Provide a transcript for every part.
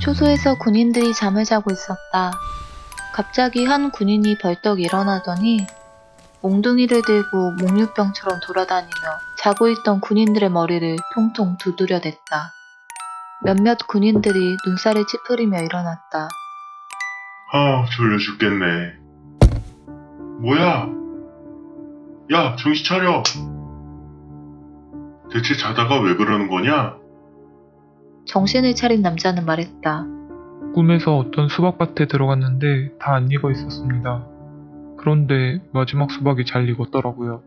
초소에서 군인들이 잠을 자고 있었다. 갑자기 한 군인이 벌떡 일어나더니 몽둥이를 들고 목류병처럼 돌아다니며 자고 있던 군인들의 머리를 통통 두드려댔다. 몇몇 군인들이 눈살을 찌푸리며 일어났다. 아, 졸려 죽겠네. 뭐야? 야, 정신 차려. 대체 자다가 왜 그러는 거냐? 정신을 차린 남자는 말했다. 꿈에서 어떤 수박밭에 들어갔는데 다 안 익어 있었습니다. 그런데 마지막 수박이 잘 익었더라고요.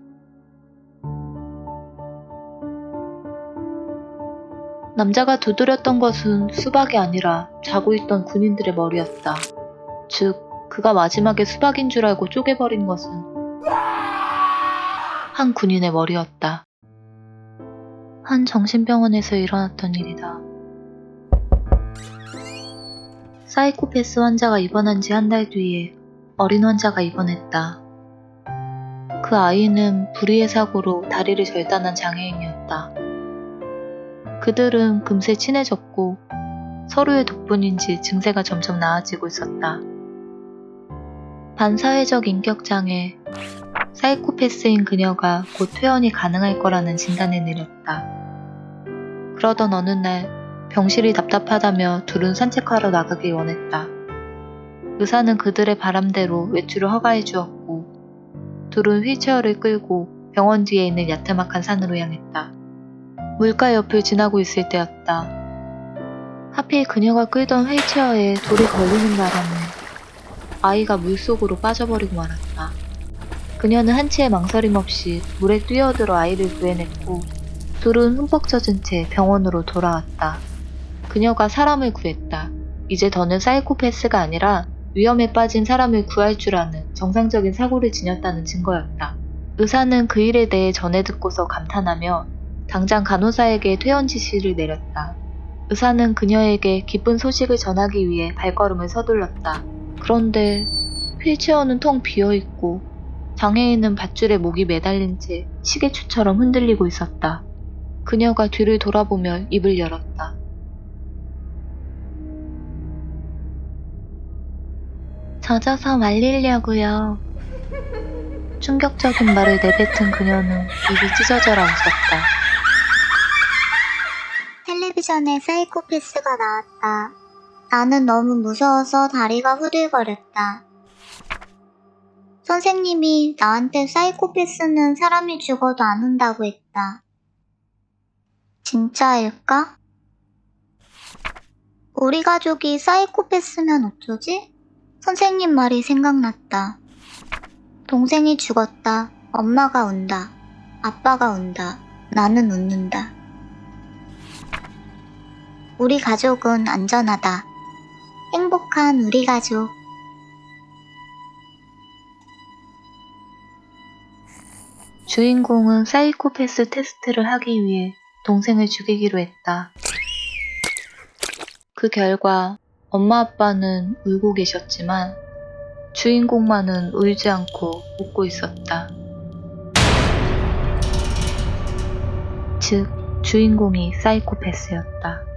남자가 두드렸던 것은 수박이 아니라 자고 있던 군인들의 머리였다. 즉, 그가 마지막에 수박인 줄 알고 쪼개버린 것은 한 군인의 머리였다. 한 정신병원에서 일어났던 일이다. 사이코패스 환자가 입원한 지 한 달 뒤에 어린 환자가 입원했다. 그 아이는 불의의 사고로 다리를 절단한 장애인이었다. 그들은 금세 친해졌고 서로의 덕분인지 증세가 점점 나아지고 있었다. 반사회적 인격장애, 사이코패스인 그녀가 곧 퇴원이 가능할 거라는 진단을 내렸다. 그러던 어느 날 병실이 답답하다며 둘은 산책하러 나가길 원했다. 의사는 그들의 바람대로 외출을 허가해 주었고 둘은 휠체어를 끌고 병원 뒤에 있는 야트막한 산으로 향했다. 물가 옆을 지나고 있을 때였다. 하필 그녀가 끌던 휠체어에 돌이 걸리는 바람에 아이가 물속으로 빠져버리고 말았다. 그녀는 한치의 망설임 없이 물에 뛰어들어 아이를 구해냈고 둘은 흠뻑 젖은 채 병원으로 돌아왔다. 그녀가 사람을 구했다. 이제 더는 사이코패스가 아니라 위험에 빠진 사람을 구할 줄 아는 정상적인 사고를 지녔다는 증거였다. 의사는 그 일에 대해 전해 듣고서 감탄하며 당장 간호사에게 퇴원 지시를 내렸다. 의사는 그녀에게 기쁜 소식을 전하기 위해 발걸음을 서둘렀다. 그런데 휠체어는 텅 비어 있고 장애인은 밧줄에 목이 매달린 채 시계추처럼 흔들리고 있었다. 그녀가 뒤를 돌아보며 입을 열었다. 젖어서 말리려고요. 충격적인 말을 내뱉은 그녀는 입이 찢어져라 웃었다. 텔레비전에 사이코패스가 나왔다. 나는 너무 무서워서 다리가 후들거렸다. 선생님이 나한테 사이코패스는 사람이 죽어도 안 온다고 했다. 진짜일까? 우리 가족이 사이코패스면 어쩌지? 선생님 말이 생각났다. 동생이 죽었다. 엄마가 운다. 아빠가 운다. 나는 웃는다. 우리 가족은 안전하다. 행복한 우리 가족. 주인공은 사이코패스 테스트를 하기 위해 동생을 죽이기로 했다. 그 결과 엄마 아빠는 울고 계셨지만 주인공만은 울지 않고 웃고 있었다. 즉, 주인공이 사이코패스였다.